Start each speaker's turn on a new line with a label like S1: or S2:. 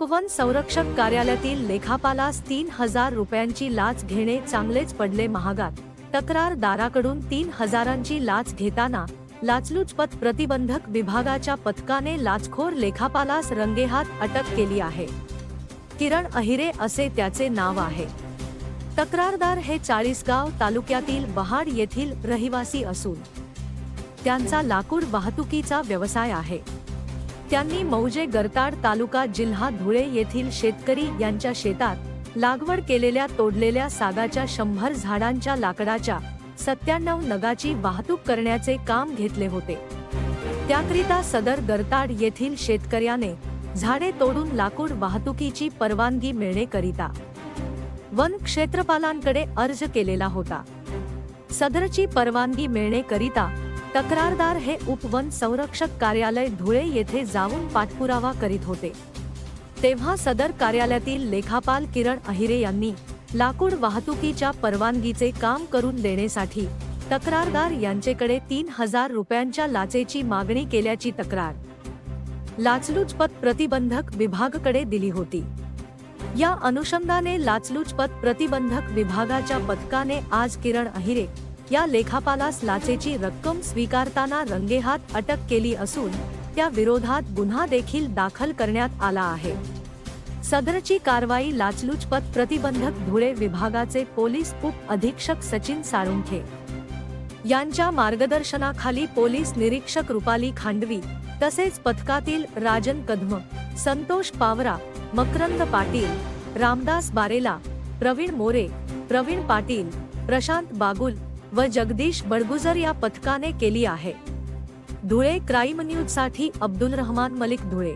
S1: उपवन संरक्षक कार्यालयातील लेखापालास तीन हजार रुपयांची लाच घेणे चांगलेच पडले महागात. तक्रारदाराकडून तीन हजारांची लाच घेताना लाचलुचपत प्रतिबंधक विभागाच्या पथकाने लाचखोर लेखापालास रंगेहात अटक केली आहे. किरण अहिरे असे त्याचे नाव आहे. तक्रारदार हे चाळीसगाव तालुक्यातील बहाड येथील रहिवासी असून त्यांचा लाकूड वाहतुकीचा व्यवसाय आहे. त्यांनी मौजे गरताड तालुका जिल्हा धुळे येथील शेतकरी यांच्या शेतात लागवड केलेल्या तोडलेल्या सागाच्या शंभर झाडांच्या लाकडाच्या सत्त्याण्णव नगाची वाहतूक करण्याचे काम घेतले होते. त्याकरिता सदर गरताड येथील शेतकऱ्याने झाडे तोडून लाकूड वाहतुकीची परवानगी मिळणे करिता वन क्षेत्रपालांकडे अर्ज केलेला होता. सदरची परवानगी मिळणे करिता तक्रारदार हे उपवन संरक्षक कार्यालय धुळे येथे जाऊन पाठपुरावा करीत होते. तेव्हा सदर कार्यालयातील लेखापाल किरण अहिरे यांनी लाकूड वाहतुकीच्या परवानगीचे काम करून देण्यासाठी तक्रारदार यांचेकडे तीन हजार रुपयांच्या लाचेची मागणी केल्याची तक्रार. लाचलुचपत प्रतिबंधक विभागाकडे दिली होती. या अनुषंगाने लाचलुचपत प्रतिबंधक विभागाच्या पथकाने आज किरण अहिरे या लेखापालास लाचेची रक्कम स्वीकारताना रंगेहात अटक केली असून त्या विरोधात गुन्हा देखील दाखल करण्यात आला आहे. सदरची कारवाई लाचलुचपत प्रतिबंधक धुळे विभागाचे पोलीस उप अधीक्षक सचिन साळुंखे. यांच्या मार्गदर्शनाखाली पोलीस निरीक्षक रुपाली खांडवी तसेच पथकातील राजन कदम संतोष पावरा मकरंद पाटील रामदास बारेला प्रवीण मोरे प्रवीण पाटील प्रशांत बागुल व जगदीश बडगुजर या पथकाने केली आहे. धुळे क्राईम न्यूजसाठी अब्दुल रहमान मलिक धुळे.